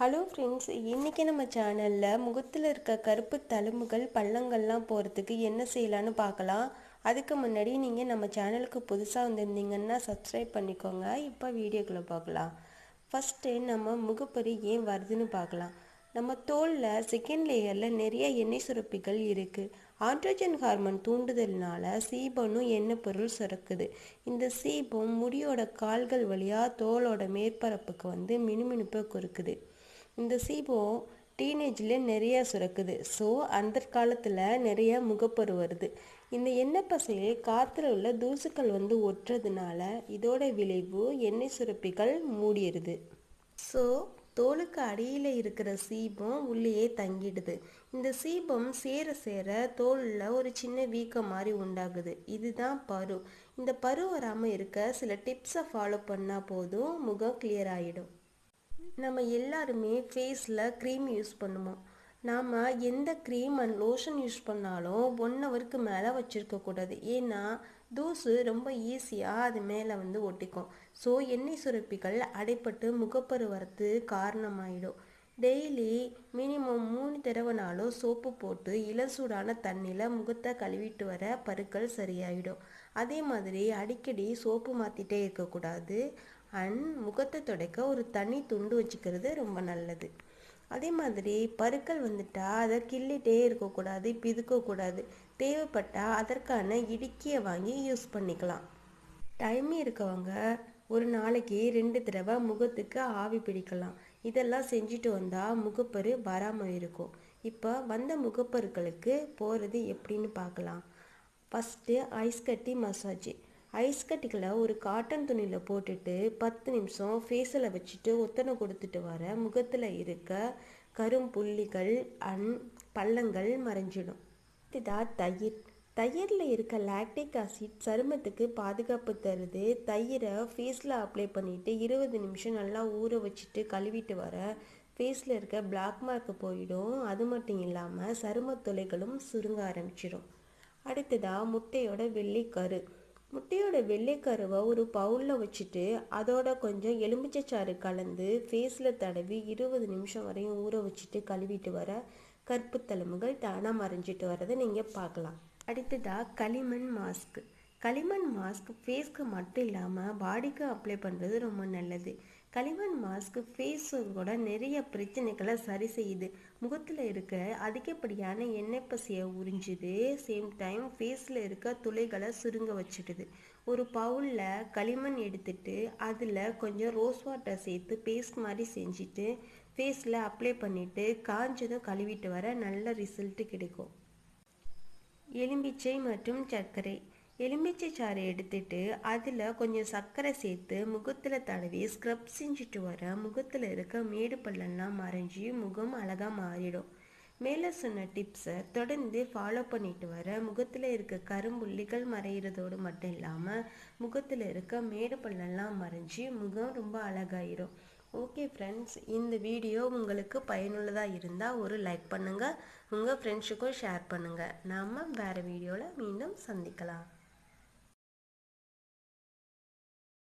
Hello friends இன்றைக்கி நம்ம சேனலில் முகத்தில் இருக்க கருப்பு தழும்புகள் பள்ளங்கள்லாம் போகிறதுக்கு என்ன செய்யலான்னு பார்க்கலாம். அதுக்கு முன்னாடி நீங்கள் நம்ம சேனலுக்கு புதுசாக வந்திருந்தீங்கன்னா சப்ஸ்கிரைப் பண்ணிக்கோங்க. இப்போ வீடியோக்குள்ளே பார்க்கலாம் ஃபஸ்ட்டு நம்ம முகப்பொறி ஏன் வருதுன்னு பார்க்கலாம். நம்ம தோலில் செகண்ட் லேயரில் நிறைய எண்ணெய் சுரப்பிகள் இருக்குது ஆண்ட்ரோஜன் ஹார்மோன் தூண்டுதல்னால சீபனும் எண்ணெய் பொருள் சுரக்குது. இந்த சீபம் முடியோட கால்கள் வழியாக தோலோட மேற்பரப்புக்கு வந்து மினுமினுப்பை கொடுக்குது இந்த சீபம் டீனேஜில் நிறைய சுரக்குது. ஸோ அந்த காலத்தில் நிறைய முகப்பரு வருது. இந்த எண்ணெய் பசையை காற்றுல உள்ள தூசுக்கள் வந்து ஒட்டுறதுனால இதோட விளைவு எண்ணெய் சுரப்பிகள் மூடிடுது ஸோ தோலுக்கு அடியில் இருக்கிற சீபம் உள்ளேயே தங்கிடுது. இந்த சீபம் சேர சேர தோலில் ஒரு சின்ன வீக்கம் மாதிரி உண்டாகுது. இதுதான் பரு. இந்த பரு வராமல் இருக்க சில டிப்ஸை ஃபாலோ பண்ணால் போதும் முகம் கிளியர் ஆகிடும் நம்ம எல்லாருமே ஃபேஸில் க்ரீம் யூஸ் பண்ணுவோம். நாம் எந்த க்ரீம் அண்ட் லோஷன் யூஸ் பண்ணாலும் ஒன் ஹவருக்கு மேலே வச்சுருக்கக்கூடாது ஏன்னா தூசு ரொம்ப ஈஸியாக அது மேலே வந்து ஒட்டிக்கும். ஸோ எண்ணெய் சுரப்பிகள் அடைப்பட்டு முகப்பரு வரத்து காரணமாயிடும். டெய்லி மினிமம் மூணு தடவைனாலும் சோப்பு போட்டு இளசூடான தண்ணியில் முகத்தை கழுவிட்டு வர பருக்கள் சரியாயிடும். அதே மாதிரி அடிக்கடி சோப்பு மாற்றிட்டே இருக்கக்கூடாது. அண்ட் முகத்தை துடைக்க ஒரு தனி துண்டு வச்சுக்கிறது ரொம்ப நல்லது. அதே மாதிரி பருக்கள் வந்துட்டால் அதை கிள்ளிட்டே இருக்கக்கூடாது பிதுக்கக்கூடாது. தேவைப்பட்டால் அதற்கான இடுக்கியை வாங்கி யூஸ் பண்ணிக்கலாம். டைம் இருக்கவங்க ஒரு நாளைக்கு ரெண்டு தடவை முகத்துக்கு ஆவி பிடிக்கலாம். இதெல்லாம் செஞ்சுட்டு வந்தால் முகப்பரு வராமல் இருக்கும். இப்போ வந்த முகப்பருக்களுக்கு போகிறது எப்படின்னு பார்க்கலாம். ஃபஸ்ட்டு ஐஸ் கட்டி மசாஜ். ஐஸ் கட்டிகளை ஒரு காட்டன் துணியில் போட்டுட்டு பத்து நிமிஷம் ஃபேஸில் வச்சுட்டு ஒத்தனை கொடுத்துட்டு வர முகத்தில் இருக்க கரும்புள்ளிகள் அண்ட் பள்ளங்கள் மறைஞ்சிடும். இதுதான் தயிர். தயிரில் இருக்க லாக்டிக் ஆசிட் சருமத்துக்கு பாதுகாப்பு தருது. தயிரை ஃபேஸில் அப்ளை பண்ணிவிட்டு இருபது நிமிஷம் நல்லா ஊற வச்சுட்டு கழுவிட்டு வர ஃபேஸில் இருக்க பிளாக் மார்க் போயிடும். அது மட்டும் இல்லாமல் சரும தொலைகளும் சுருங்க ஆரம்பிச்சிடும். அடுத்ததாக முட்டையோட வெள்ளைக்கரு. முட்டையோட வெள்ளைக்கருவை ஒரு பவுலில் வச்சுட்டு அதோட கொஞ்சம் எலுமிச்சைச்சாறு கலந்து ஃபேஸில் தடவி இருபது நிமிஷம் வரையும் ஊற வச்சுட்டு கழுவிட்டு வர கற்பு தழும்புகள் தானாக மறைஞ்சிட்டு வரதை நீங்கள் பார்க்கலாம். அடுத்ததாக களிமண் மாஸ்க் களிமண் மாஸ்க் ஃபேஸ்க்கு மட்டும் இல்லாமல் பாடிக்கு அப்ளை பண்ணுறது ரொம்ப நல்லது. களிமண் மாஸ்க் ஃபேஸோட நிறைய பிரச்சனைகளை சரி செய்யுது. முகத்தில் இருக்க அதிகப்படியான எண்ணெய் பசியை உறிஞ்சுது. சேம் டைம் ஃபேஸில் இருக்க துளைகளை சுருங்க வச்சிடுது ஒரு பவுலில் களிமண் எடுத்துட்டு அதில் கொஞ்சம் ரோஸ் வாட்டர் சேர்த்து பேஸ்ட் மாதிரி செஞ்சுட்டு ஃபேஸில் அப்ளை பண்ணிவிட்டு காஞ்சதும் கழுவிட்டு வர நல்ல ரிசல்ட்டு கிடைக்கும். எலும்பிச்சை மற்றும் சர்க்கரை. எலுமிச்சை சாறு எடுத்துட்டு அதில் கொஞ்சம் சர்க்கரை சேர்த்து முகத்தில் தடவி ஸ்க்ரப் செஞ்சுட்டு வர முகத்தில் இருக்க மேடு பள்ளெல்லாம் மறைஞ்சி முகம் அழகாக மாறிடும். மேலே சொன்ன டிப்ஸை தொடர்ந்து ஃபாலோ பண்ணிட்டு வர முகத்தில் இருக்க கரும்புள்ளிகள் மறையிறதோடு மட்டும் இல்லாமல் முகத்தில் இருக்க மேடு பள்ளெல்லாம் மறைஞ்சி முகம் ரொம்ப அழகாயிரும். ஓகே ஃப்ரெண்ட்ஸ் இந்த வீடியோ உங்களுக்கு பயனுள்ளதாக இருந்தால் ஒரு லைக் பண்ணுங்கள் உங்கள் ஃப்ரெண்ட்ஸுக்கும் ஷேர் பண்ணுங்கள் நாம் வேறு வீடியோவில் மீண்டும் சந்திக்கலாம்.